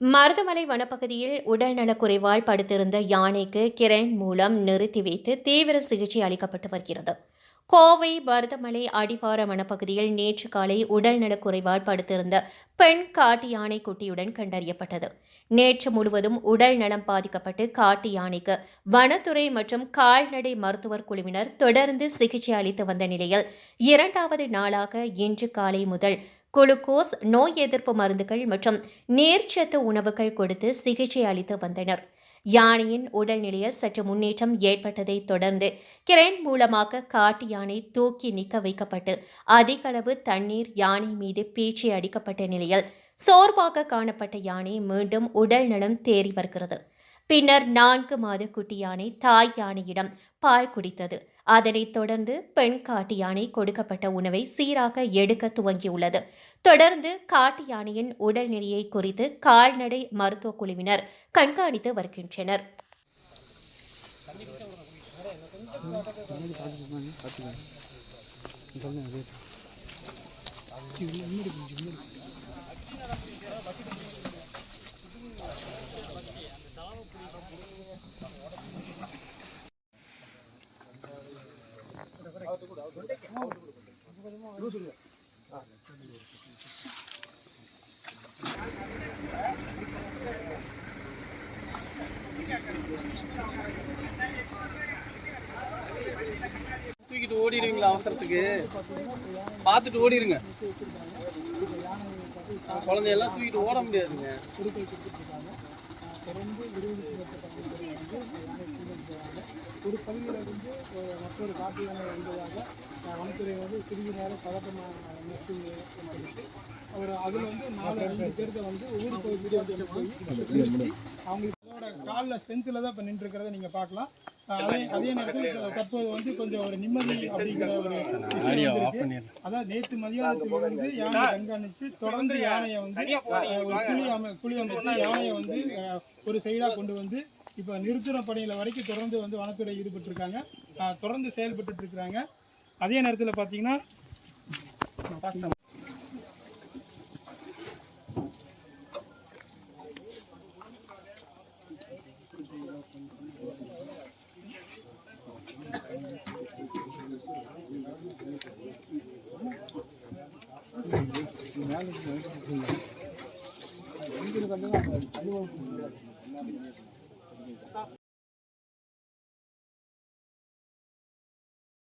மருதமலை வனப்பகுதியில் உடல்நலக்குறைவால் படுத்திருந்த யானைக்கு கிரேன் மூலம் நிறுத்தி வைத்து தீவிர சிகிச்சை அளிக்கப்பட்டு வருகிறது. கோவை மருதமலை அடிவார வனப்பகுதியில் நேற்று காலை உடல்நலக்குறைவால் படுத்திருந்த பெண் காட்டு யானை குட்டியுடன் கண்டறியப்பட்டது. நேற்று முழுவதும் உடல் நலம் பாதிக்கப்பட்டு காட்டு யானைக்கு வனத்துறை மற்றும் கால்நடை மருத்துவர் குழுவினர் தொடர்ந்து சிகிச்சை அளித்து வந்த நிலையில் இரண்டாவது நாளாக இன்று காலை முதல் குளுக்கோஸ் நோய் எதிர்ப்பு மருந்துகள் மற்றும் நீர்ச்சத்து உணவுகள் கொடுத்து சிகிச்சை அளித்து வந்தனர். யானையின் உடல்நிலையில் சற்று முன்னேற்றம் ஏற்பட்டதைத் தொடர்ந்து கிரேன் மூலமாக காட்டு யானை தூக்கி நிற்க வைக்கப்பட்டு அதிக அளவு தண்ணீர் யானை மீது பீச்சி அடிக்கப்பட்ட நிலையில் சோர்வாக காணப்பட்ட யானை மீண்டும் உடல் நலம் தேறி வருகிறது. பின்னர் நான்கு மாத குட்டி யானை தாய் யானையிடம் பால் குடித்தது. அதனைத் தொடர்ந்து பெண் காட்டு யானை கொடுக்கப்பட்ட உணவை சீராக எடுக்க துவங்கியுள்ளது. தொடர்ந்து காட்டு யானையின் உடல்நிலையை குறித்து கால்நடை மருத்துவக் குழுவினர் கண்காணித்து வருகின்றனர். தூக்கிட்டு ஓடிடுவீங்களா அவசரத்துக்கு? பார்த்துட்டு ஓடிடுங்க. குழந்தையெல்லாம் தூக்கிட்டு ஓட முடியாதுங்க. ஒரு பகுதியில் இருந்து மற்றொரு காட்டு வந்ததாக வனத்துறை வந்து சிறிது நேரம் பதட்டமாக அவர் அதில் வந்து நாலு அஞ்சு பேர்த்த வந்து ஊர் பகுதியில் வந்து போய் அவங்களுக்கு அதோட காலில் ஸ்ட்ரென்த்தில் தான் இப்போ நின்றுருக்கிறத நீங்கள் பார்க்கலாம். அதே அதே நேரத்தில் தற்போது வந்து கொஞ்சம் ஒரு நிம்மதி அப்படிங்கிற ஒரு. அதான் நேற்று மதியானத்திலிருந்து யானை கண்காணித்து தொடர்ந்து யானையை வந்து ஒரு குழி அமை குழி அமைத்து யானையை வந்து ஒரு சைடாக கொண்டு வந்து இப்போ நிறுத்தின பணியில் வரைக்கும் தொடர்ந்து வந்து வனத்துறை ஈடுபட்டு இருக்காங்க அஹ், தொடர்ந்து செயல்பட்டு இருக்கிறாங்க. அதே நேரத்தில் பார்த்தீங்கன்னா மேலே